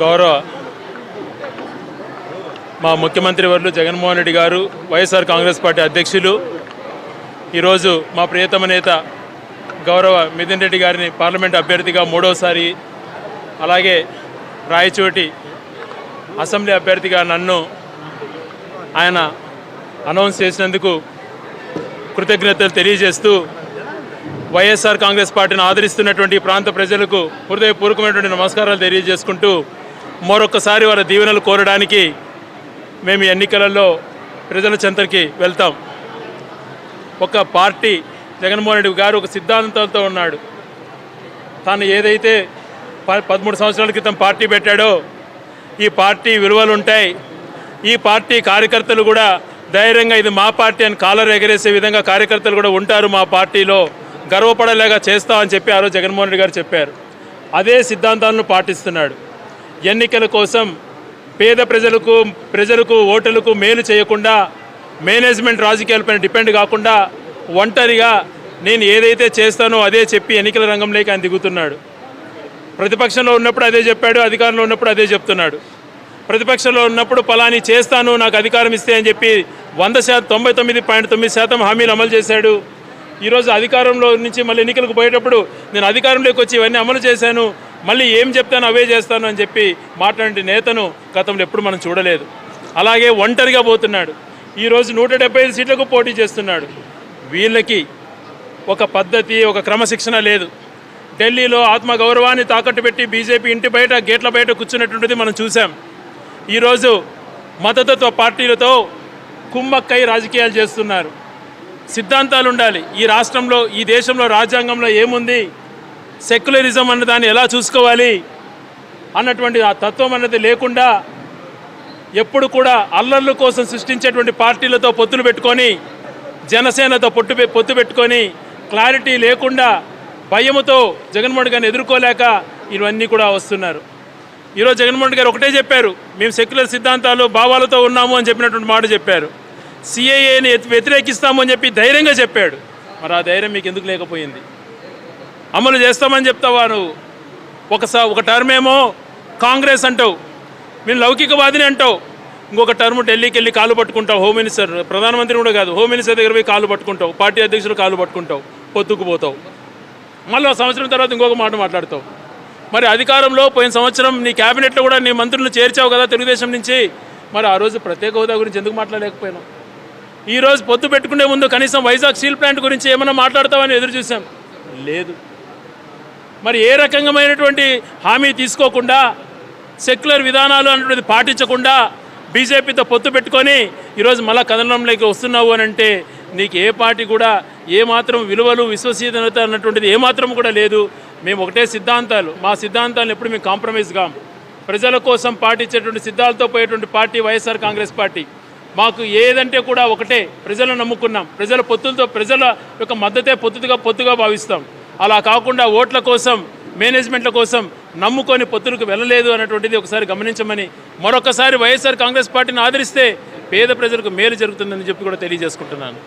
గౌరవ మా ముఖ్యమంత్రి వర్లు జగన్మోహన్ రెడ్డి గారు వైఎస్ఆర్ కాంగ్రెస్ పార్టీ అధ్యక్షులు ఈరోజు మా ప్రియతమ నేత గౌరవ మిథున్ రెడ్డి గారిని పార్లమెంట్ అభ్యర్థిగా మూడోసారి అలాగే రాయచోటి అసెంబ్లీ అభ్యర్థిగా నన్ను ఆయన అనౌన్స్ చేసినందుకు కృతజ్ఞతలు తెలియజేస్తూ వైఎస్ఆర్ కాంగ్రెస్ పార్టీని ఆదరిస్తున్నటువంటి ప్రాంత ప్రజలకు హృదయపూర్వకమైనటువంటి నమస్కారాలు తెలియజేసుకుంటూ మరొకసారి వారి దీవెనలు కోరడానికి మేము ఈ ఎన్నికలలో ప్రజల చెంతకి వెళ్తాం. ఒక పార్టీ జగన్మోహన్ రెడ్డి గారు ఒక సిద్ధాంతంతో ఉన్నాడు. తాను ఏదైతే ప- పదమూడు సంవత్సరాల క్రితం పార్టీ పెట్టాడో ఈ పార్టీ విలువలు ఉంటాయి. ఈ పార్టీ కార్యకర్తలు కూడా ధైర్యంగా ఇది మా పార్టీ అని కాలర్ ఎగరేసే విధంగా కార్యకర్తలు కూడా ఉంటారు మా పార్టీలో. గర్వపడలేగా చేస్తామని చెప్పి ఆ రోజు జగన్మోహన్ రెడ్డి గారు చెప్పారు. అదే సిద్ధాంతాలను పాటిస్తున్నాడు. ఎన్నికల కోసం పేద ప్రజలకు ప్రజలకు ఓటర్లకు మేలు చేయకుండా మేనేజ్మెంట్ రాజకీయాలపైన డిపెండ్ కాకుండా ఒంటరిగా నేను ఏదైతే చేస్తానో అదే చెప్పి ఎన్నికల రంగంలోకి ఆయన దిగుతున్నాడు. ప్రతిపక్షంలో ఉన్నప్పుడు అదే చెప్పాడు అధికారంలో ఉన్నప్పుడు అదే చెప్తున్నాడు. ప్రతిపక్షంలో ఉన్నప్పుడు పలాని చేస్తాను నాకు అధికారం ఇస్తే అని చెప్పి వంద శాతం తొంభై తొమ్మిది పాయింట్ తొమ్మిది శాతం హామీలు అమలు చేశాడు. ఈరోజు అధికారంలో నుంచి మళ్ళీ ఎన్నికలకు పోయేటప్పుడు నేను అధికారంలోకి వచ్చి ఇవన్నీ అమలు చేశాను మళ్ళీ ఏం చెప్తాను అవే చేస్తాను అని చెప్పి మాట్లాడే నేతను గతంలో ఎప్పుడు మనం చూడలేదు. అలాగే ఒంటరిగా పోతున్నాడు. ఈరోజు నూట డెబ్బై ఐదు సీట్లకు పోటీ చేస్తున్నాడు. వీళ్ళకి ఒక పద్ధతి ఒక క్రమశిక్షణ లేదు. ఢిల్లీలో ఆత్మగౌరవాన్ని తాకట్టు పెట్టి బీజేపీ ఇంటి బయట గేట్ల బయట కూర్చున్నటువంటిది మనం చూసాం ఈరోజు మతతత్వ పార్టీలతో కుమ్మక్కై రాజకీయాలు చేస్తున్నారు. సిద్ధాంతాలు ఉండాలి. ఈ రాష్ట్రంలో ఈ దేశంలో రాజ్యాంగంలో ఏముంది? సెక్యులరిజం అన్న దాన్ని ఎలా చూసుకోవాలి? అన్నటువంటి ఆ తత్వం అన్నది లేకుండా ఎప్పుడు కూడా అల్లర్ల కోసం సృష్టించేటువంటి పార్టీలతో పొత్తులు పెట్టుకొని జనసేనతో పొట్టు పె- పొత్తు పెట్టుకొని క్లారిటీ లేకుండా భయముతో జగన్మోహన్ గారిని ఎదుర్కోలేక ఇవన్నీ కూడా వస్తున్నారు. ఈరోజు జగన్మోహన్ గారు ఒకటే చెప్పారు మేము సెక్యులర్ సిద్ధాంతాలు భావాలతో ఉన్నాము అని చెప్పినటువంటి మాట చెప్పారు. సిఏఏని వ్యతిరేకిస్తామని చెప్పి ధైర్యంగా చెప్పాడు. మరి ఆ ధైర్యం మీకు ఎందుకు లేకపోయింది? అమలు చేస్తామని చెప్తావా నువ్వు ఒకసా ఒక టర్మ్ ఏమో కాంగ్రెస్ అంటావు. మేము లౌకికవాదిని అంటావు. ఇంకొక టర్మ్ ఢిల్లీకి వెళ్ళి కాలు పట్టుకుంటావు. హోమ్ మినిస్టర్ ప్రధానమంత్రి కూడా కాదు. హోమ్ మినిస్టర్ దగ్గర పోయి కాలు పట్టుకుంటావు. పార్టీ అధ్యక్షులు కాలు పట్టుకుంటావు. పొత్తుకుపోతావు మళ్ళీ సంవత్సరం తర్వాత ఇంకొక మాట మాట్లాడతావు. మరి అధికారంలో పోయిన సంవత్సరం నీ క్యాబినెట్లో కూడా నీ మంత్రులను చేర్చావు కదా తెలుగుదేశం నుంచి. మరి ఆ రోజు ప్రత్యేక హోదా గురించి ఎందుకు మాట్లాడలేకపోయినావు? ఈ రోజు పొత్తు పెట్టుకునే ముందు కనీసం వైజాగ్ స్టీల్ ప్లాంట్ గురించి ఏమైనా మాట్లాడతామని ఎదురు చూసాం లేదు. మరి ఏ రకమైనటువంటి హామీ తీసుకోకుండా సెక్యులర్ విధానాలు అన్నటువంటిది పాటించకుండా బీజేపీతో పొత్తు పెట్టుకొని ఈరోజు మళ్ళా కథనంలోకి వస్తున్నావు అని అంటే నీకు ఏ పార్టీ కూడా ఏ మాత్రం విలువలు విశ్వసనీయత అన్నటువంటిది ఏ మాత్రం కూడా లేదు. మేము ఒకటే సిద్ధాంతాలు. మా సిద్ధాంతాలను ఎప్పుడు మేము కాంప్రమైజ్ కాం ప్రజల కోసం పాటించేటువంటి సిద్ధాలతో పోయేటువంటి పార్టీ వైఎస్ఆర్ కాంగ్రెస్ పార్టీ. మాకు ఏదంటే కూడా ఒకటే. ప్రజలను నమ్ముకున్నాం. ప్రజల పొత్తులతో ప్రజల యొక్క మద్దతే పొత్తుగా పొత్తుగా భావిస్తాం. అలా కాకుండా ఓట్ల కోసం మేనేజ్మెంట్ల కోసం నమ్ముకొని పొత్తులకు వెళ్ళలేదు అన్నటువంటిది ఒకసారి గమనించమని మరొకసారి వైఎస్ఆర్ కాంగ్రెస్ పార్టీని ఆదరిస్తే పేద ప్రజలకు మేలు జరుగుతుందని చెప్పి కూడా తెలియజేసుకుంటున్నాను.